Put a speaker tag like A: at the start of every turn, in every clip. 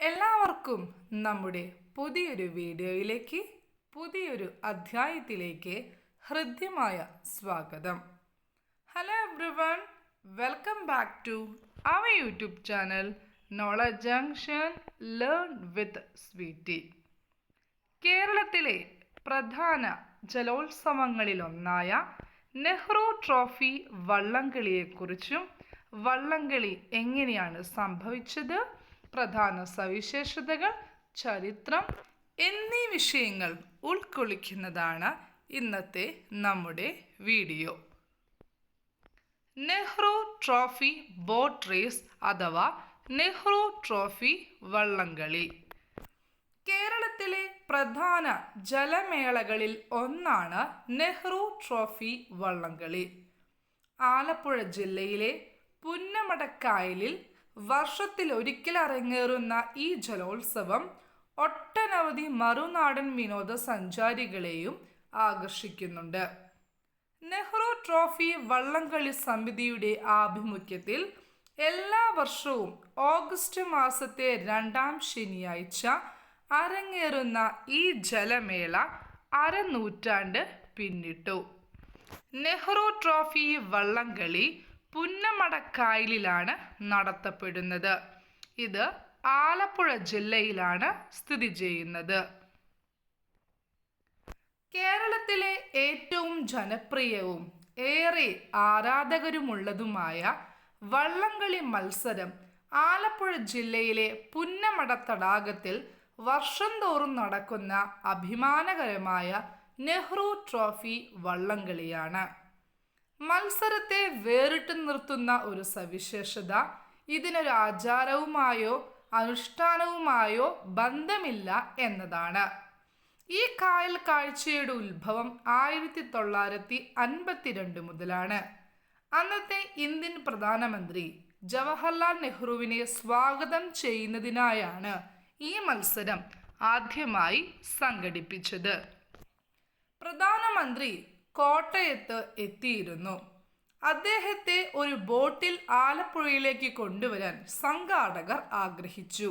A: എല്ലാവർക്കും നമ്മുടെ പുതിയൊരു വീഡിയോയിലേക്ക് പുതിയൊരു അധ്യായത്തിലേക്ക് ഹൃദ്യമായ സ്വാഗതം. Hello everyone welcome back to our YouTube channel knowledge junction learn with Sweety കേരളത്തിലെ പ്രധാന ജലോത്സവങ്ങളിലൊന്നായ നെഹ്റു ട്രോഫി വള്ളംകളിയെക്കുറിച്ചും വള്ളംകളി എങ്ങനെയാണ് സംഭവിച്ചത് പ്രധാന സവിശേഷതകൾ ചരിത്രം എന്നീ വിഷയങ്ങൾ ഉൾക്കൊള്ളിക്കുന്നതാണ് ഇന്നത്തെ നമ്മുടെ video. Nehru trophy boat race അഥവാ നെഹ്റു ട്രോഫി വള്ളംകളി. കേരളത്തിലെ പ്രധാന ജലമേളകളിൽ ഒന്നാണ് നെഹ്റു ട്രോഫി വള്ളംകളി. ആലപ്പുഴ ജില്ലയിലെ പുന്നമടക്കായലിൽ വർഷത്തിൽ ഒരിക്കൽ അരങ്ങേറുന്ന ഈ ജലോത്സവം ഒട്ടനവധി മറുനാടൻ വിനോദസഞ്ചാരികളെയും ആകർഷിക്കുന്നുണ്ട്. നെഹ്റു ട്രോഫി വള്ളംകളി സമിതിയുടെ ആഭിമുഖ്യത്തിൽ എല്ലാ വർഷവും ഓഗസ്റ്റ് മാസത്തെ രണ്ടാം ശനിയാഴ്ച അരങ്ങേറുന്ന ഈ ജലമേള അരനൂറ്റാണ്ട് പിന്നിട്ടു. നെഹ്റു ട്രോഫി വള്ളംകളി പുന്നമടക്കായലിലാണ് നടത്തപ്പെടുന്നത്. ഇത് ആലപ്പുഴ ജില്ലയിലാണ് സ്ഥിതി ചെയ്യുന്നത്. കേരളത്തിലെ ഏറ്റവും ജനപ്രിയവും ഏറെ ആരാധകരുമുള്ളതുമായ വള്ളംകളി മത്സരം ആലപ്പുഴ ജില്ലയിലെ പുന്നമട തടാകത്തിൽ വർഷം തോറും നടക്കുന്ന അഭിമാനകരമായ നെഹ്റു ട്രോഫി വള്ളംകളിയാണ്. മത്സരത്തെ വേറിട്ട് നിർത്തുന്ന ഒരു സവിശേഷത. ഇതിനൊരു ആചാരവുമായോ അനുഷ്ഠാനവുമായോ ബന്ധമില്ല എന്നതാണ്. ഈ കായൽ കാഴ്ചയുടെ ഉത്ഭവം ആയിരത്തി തൊള്ളായിരത്തി അൻപത്തിരണ്ട് മുതലാണ്. അന്നത്തെ ഇന്ത്യൻ പ്രധാനമന്ത്രി ജവഹർലാൽ നെഹ്റുവിനെ സ്വാഗതം ചെയ്യുന്നതിനായാണ് ഈ മത്സരം ആദ്യമായി സംഘടിപ്പിച്ചത്. പ്രധാനമന്ത്രി കോട്ടയത്ത് എത്തിയിരുന്നു. അദ്ദേഹത്തെ ഒരു ബോട്ടിൽ ആലപ്പുഴയിലേക്ക് കൊണ്ടുവരാൻ സംഘാടകർ ആഗ്രഹിച്ചു.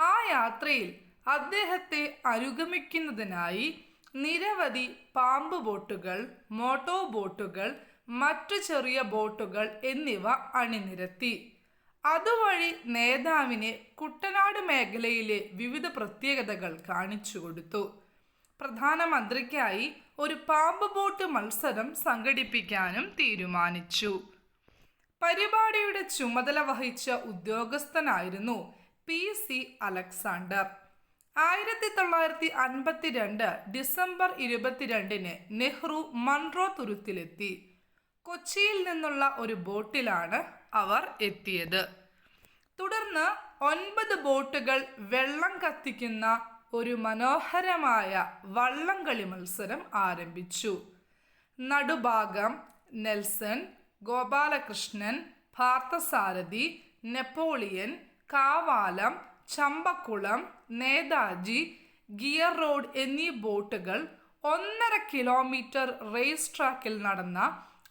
A: ആ യാത്രയിൽ അദ്ദേഹത്തെ അനുഗമിക്കുന്നതിനായി നിരവധി പാമ്പ് ബോട്ടുകൾ മോട്ടോ ബോട്ടുകൾ മറ്റു ചെറിയ ബോട്ടുകൾ എന്നിവ അണിനിരത്തി. അതുവഴി നേതാവിനെ കുട്ടനാട് മേഖലയിലെ വിവിധ പ്രത്യേകതകൾ കാണിച്ചു കൊടുത്തു. പ്രധാനമന്ത്രിക്കായി ഒരു പാമ്പ് ബോട്ട് മത്സരം സംഘടിപ്പിക്കാനും തീരുമാനിച്ചു. പരിപാടിയുടെ ചുമതല വഹിച്ച ഉദ്യോഗസ്ഥനായിരുന്നു പി സി അലക്സാണ്ടർ. ആയിരത്തി തൊള്ളായിരത്തി അൻപത്തിരണ്ട് ഡിസംബർ ഇരുപത്തിരണ്ടിന് നെഹ്റു മൺറോ തുരുത്തിലെത്തി. കൊച്ചിയിൽ നിന്നുള്ള ഒരു ബോട്ടിലാണ് അവർ എത്തിയത്. തുടർന്ന് ഒൻപത് ബോട്ടുകൾ വെള്ളം കത്തിക്കുന്ന ഒരു മനോഹരമായ വള്ളംകളി മത്സരം ആരംഭിച്ചു. Nadubhagam Nelson Gopalakrishnan Parthasarathy Napoleon Kavalam Champakulam Netaji gear road എന്നീ ബോട്ടുകൾ ഒന്നര കിലോമീറ്റർ റേസ് ട്രാക്കിൽ നടന്ന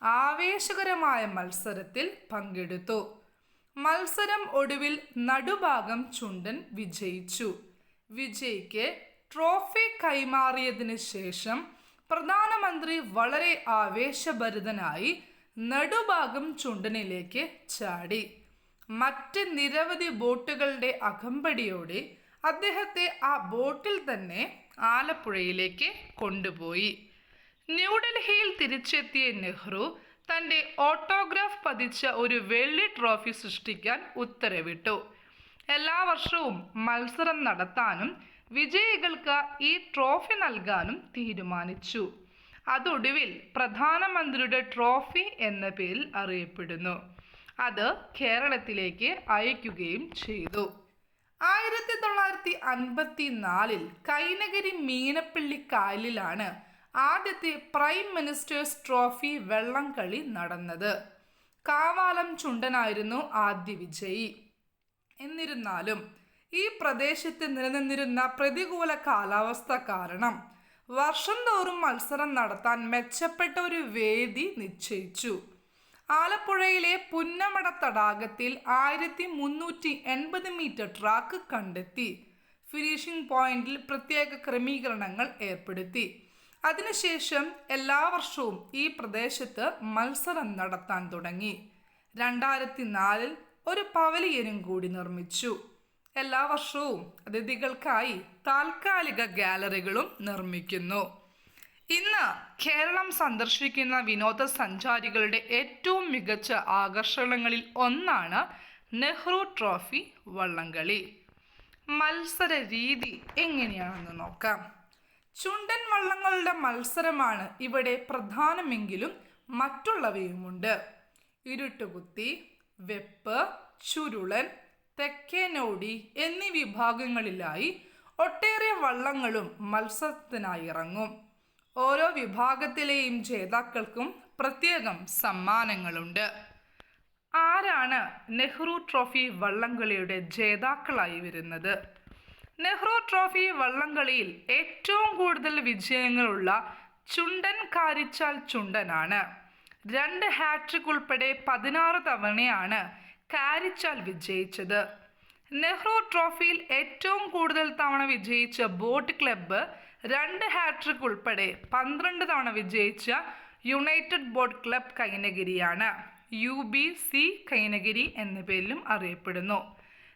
A: ആവേശകരമായ മത്സരത്തിൽ പങ്കെടുത്തു. മത്സരം ഒടുവിൽ നടുഭാഗം ചുണ്ടൻ വിജയിച്ചു. വിജയ്ക്ക് ട്രോഫി കൈമാറിയതിന് ശേഷം പ്രധാനമന്ത്രി വളരെ ആവേശഭരിതനായി നടുഭാഗം ചുണ്ടനിലേക്ക് ചാടി. മറ്റ് നിരവധി ബോട്ടുകളുടെ അകമ്പടിയോടെ അദ്ദേഹത്തെ ആ ബോട്ടിൽ തന്നെ ആലപ്പുഴയിലേക്ക് കൊണ്ടുപോയി. ന്യൂഡൽഹിയിൽ തിരിച്ചെത്തിയ നെഹ്റു തന്റെ ഓട്ടോഗ്രാഫ് പതിച്ച ഒരു വെള്ളി ട്രോഫി സൃഷ്ടിക്കാൻ ഉത്തരവിട്ടു. എല്ലാ വർഷവും മത്സരം നടത്താനും വിജയികൾക്ക് ഈ ട്രോഫി നൽകാനും തീരുമാനിച്ചു. അതൊടുവിൽ പ്രധാനമന്ത്രിയുടെ ട്രോഫി എന്ന പേരിൽ അറിയപ്പെടുന്നു. അത് കേരളത്തിലേക്ക് അയക്കുകയും ചെയ്തു. ആയിരത്തി തൊള്ളായിരത്തി അൻപത്തി നാലിൽ കൈനഗരി മീനപ്പള്ളി കായലിലാണ് ആദ്യത്തെ പ്രൈം മിനിസ്റ്റേഴ്സ് ട്രോഫി വെള്ളംകളി നടന്നത്. കാവാലം ചുണ്ടനായിരുന്നു ആദ്യ വിജയി. എന്നിരുന്നാലും ഈ പ്രദേശത്ത് നിലനിന്നിരുന്ന പ്രതികൂല കാലാവസ്ഥ കാരണം വർഷം തോറും മത്സരം നടത്താൻ മെച്ചപ്പെട്ട ഒരു വേദി നിശ്ചയിച്ചു. ആലപ്പുഴയിലെ പുന്നമട തടാകത്തിൽ ആയിരത്തി മുന്നൂറ്റി എൺപത് മീറ്റർ ട്രാക്ക് കണ്ടെത്തി. ഫിനിഷിംഗ് പോയിന്റിൽ പ്രത്യേക ക്രമീകരണങ്ങൾ ഏർപ്പെടുത്തി. അതിനുശേഷം എല്ലാ വർഷവും ഈ പ്രദേശത്ത് മത്സരം നടത്താൻ തുടങ്ങി. രണ്ടായിരത്തി നാലിൽ ഒരു പവലിയനും കൂടി നിർമ്മിച്ചു. എല്ലാ വർഷവും അതിഥികൾക്കായി താൽക്കാലിക ഗാലറികളും നിർമ്മിക്കുന്നു. ഇന്ന് കേരളം സന്ദർശിക്കുന്ന വിനോദസഞ്ചാരികളുടെ ഏറ്റവും മികച്ച ആകർഷണങ്ങളിൽ ഒന്നാണ് നെഹ്റു ട്രോഫി വള്ളംകളി. മത്സര രീതി എങ്ങനെയാണെന്ന് നോക്കാം. ചുണ്ടൻ വള്ളങ്ങളുടെ മത്സരമാണ് ഇവിടെ പ്രധാനമെങ്കിലും മറ്റുള്ളവയുമുണ്ട്. ഇരുട്ടുകുത്തി വെപ്പ് ചുരുളൻ തെക്കേനോടി എന്നീ വിഭാഗങ്ങളിലായി ഒട്ടേറെ വള്ളങ്ങളും മത്സരത്തിനായി ഇറങ്ങും. ഓരോ വിഭാഗത്തിലെയും ജേതാക്കൾക്കും പ്രത്യേകം സമ്മാനങ്ങളുണ്ട്. ആരാണ് നെഹ്റു ട്രോഫി വള്ളംകളിയുടെ ജേതാക്കളായി വരുന്നത്? നെഹ്റു ട്രോഫി വള്ളംകളിയിൽ ഏറ്റവും കൂടുതൽ വിജയങ്ങളുള്ള ചുണ്ടൻ കാരിച്ചാൽ ചുണ്ടനാണ്. രണ്ട് ഹാട്രിക് ഉൾപ്പെടെ പതിനാറ് തവണയാണ് കാരിച്ചാൽ വിജയിച്ചത്. നെഹ്റു ട്രോഫിയിൽ ഏറ്റവും കൂടുതൽ തവണ വിജയിച്ച ബോട്ട് ക്ലബ്ബ് രണ്ട് ഹാട്രിക് ഉൾപ്പെടെ പന്ത്രണ്ട് തവണ വിജയിച്ച യുണൈറ്റഡ് ബോട്ട് ക്ലബ് കൈനഗിരിയാണ്. യു ബി സി കൈനഗിരി എന്ന പേരിലും അറിയപ്പെടുന്നു.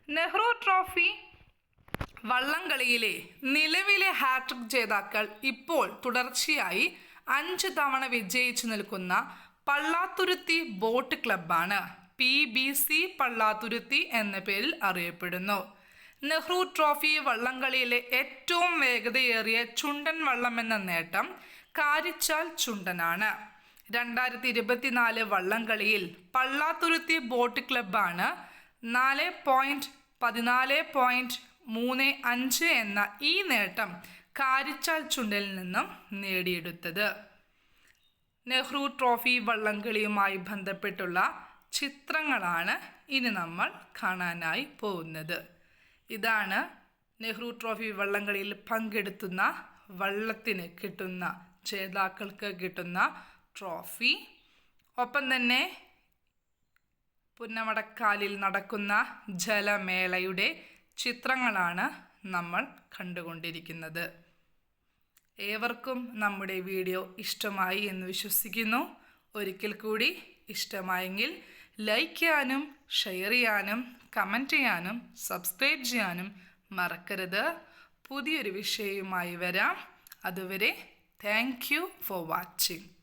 A: നെഹ്റു ട്രോഫി വള്ളംകളിയിലെ നിലവിലെ ഹാട്രിക് ജേതാക്കൾ ഇപ്പോൾ തുടർച്ചയായി അഞ്ച് തവണ വിജയിച്ചു നിൽക്കുന്ന പള്ളാത്തുരുത്തി ബോട്ട് ക്ലബ്ബാണ്. പി ബി സി പള്ളാത്തുരുത്തി എന്ന പേരിൽ അറിയപ്പെടുന്നു. നെഹ്റു ട്രോഫി വള്ളംകളിയിലെ ഏറ്റവും വേഗതയേറിയ ചുണ്ടൻ വള്ളം എന്ന നേട്ടം കാരിച്ചാൽ ചുണ്ടനാണ്. രണ്ടായിരത്തി ഇരുപത്തിനാല് വള്ളംകളിയിൽ പള്ളാത്തുരുത്തി ബോട്ട് ക്ലബ്ബാണ് നാല് പോയിന്റ് പതിനാല് പോയിന്റ് മൂന്ന് അഞ്ച് എന്ന ഈ നേട്ടം കാരിച്ചാൽ ചുണ്ടലിൽ നിന്നും നേടിയെടുത്തത്. നെഹ്റു ട്രോഫി വള്ളംകളിയുമായി ബന്ധപ്പെട്ടുള്ള ചിത്രങ്ങളാണ് ഇനി നമ്മൾ കാണാനായി പോകുന്നത്. ഇതാണ് നെഹ്റു ട്രോഫി വള്ളംകളിയിൽ പങ്കെടുത്തുന്ന വള്ളത്തിന് കിട്ടുന്ന ജേതാക്കൾക്ക് കിട്ടുന്ന ട്രോഫി. ഒപ്പം തന്നെ പുന്നമടക്കാലിൽ നടക്കുന്ന ജലമേളയുടെ ചിത്രങ്ങളാണ് നമ്മൾ കണ്ടുകൊണ്ടിരിക്കുന്നത്. ഏവർക്കും നമ്മുടെ വീഡിയോ ഇഷ്ടമായി എന്ന് വിശ്വസിക്കുന്നു. ഒരിക്കൽ കൂടി ഇഷ്ടമായെങ്കിൽ ലൈക്ക് ചെയ്യാനും ഷെയർ ചെയ്യാനും കമന്റ് ചെയ്യാനും സബ്സ്ക്രൈബ് ചെയ്യാനും മറക്കരുത്. പുതിയൊരു വിഷയവുമായി വരാം. അതുവരെ താങ്ക് യു ഫോർ വാച്ചിങ്